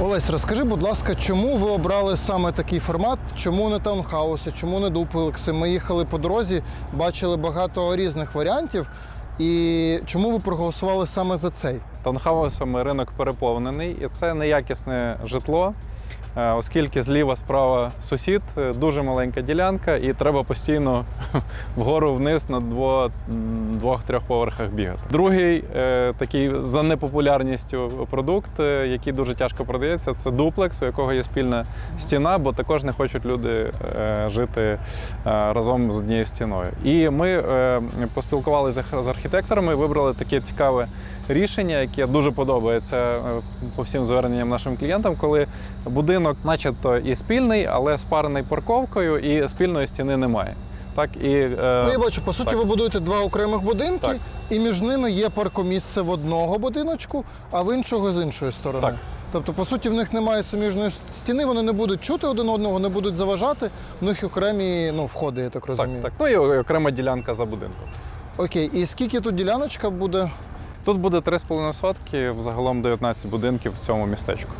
Олесь, розкажи, будь ласка, чому ви обрали саме такий формат? Чому не таунхауси, чому не дуплекси? Ми їхали по дорозі, бачили багато різних варіантів. І чому ви проголосували саме за цей? Таунхаусами ринок переповнений, і це неякісне житло, оскільки зліва справа сусід, е, дуже маленька ділянка, і треба постійно вгору вниз на двох-трьох поверхах бігати. Другий е, такий за непопулярністю продукт, е, який дуже тяжко продається, це дуплекс, у якого є спільна стіна, бо також не хочуть люди е, жити е, разом з однією стіною. І ми е, поспілкувалися з архітекторами, вибрали таке цікаве рішення, яке дуже подобається е, по всім зверненням нашим клієнтам, коли будинок, начебто, і спільний, але спарений парковкою, і спільної стіни немає. Так і е, Ну, я бачу, по суті, так. ви будуєте два окремих будинки, Так. і між ними є паркомісце в одного будиночку, а в іншого з іншої сторони. Так. Тобто, по суті, в них немає суміжної стіни, вони не будуть чути один одного, не будуть заважати. В них окремі ну, входи, я так так, розумію. так. Ну і окрема ділянка за будинком. Окей, і скільки тут діляночка буде? Тут буде 3,5 сотки, взагалом 19 будинків в цьому містечку.